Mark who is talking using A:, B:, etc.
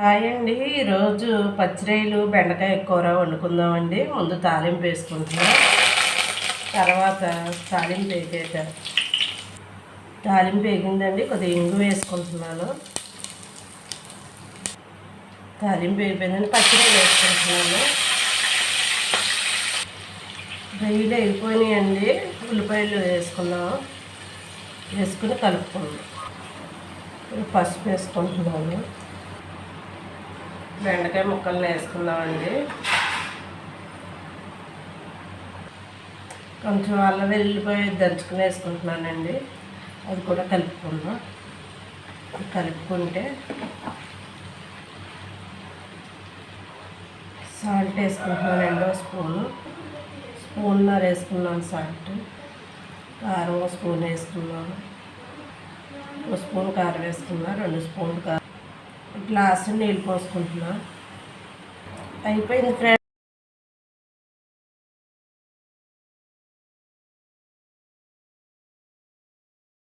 A: Hi అండి ఈరోజు పచ్చిరొయ్యలు బెండకాయ కూర వండుకుందామండి. ముందు తాలింపు వేసుకుంటున్నాం. తర్వాత తాలింపు వేసాక తాలింపు వేగిందండి. కొద్దిగా ఇంగు వేసుకుంటున్నాను. తాలింపు వేగిపోయిందండి. పచ్చిరొయ్యలు వేసుకుంటున్నాను. రొయ్యలు అయిపోయినాయండి. ఉల్లిపాయలు వేసుకున్నాం వేసుకుని కలుపుకున్నాం పసుపు వేసుకుంటున్నాను. బెండకాయ ముక్కలను వేసుకుందామండి. కొంచెం అల్లం వెళ్ళిపోయి దంచుకుని వేసుకుంటున్నానండి. అది కూడా కలుపుకుందాం. కలుపుకుంటే సాల్ట్ వేసుకుంటున్నానండి ఒక స్పూను. స్పూన్నర వేసుకున్నాను సాల్ట్. కారం ఒక స్పూన్ వేసుకున్నాను. ఒక స్పూన్ కారం వేసుకున్నా రెండు స్పూన్లు కారం. గ్లాసు నీళ్ళు పోసుకుంటున్నా. అయిపోయింది ఫ్రెండ్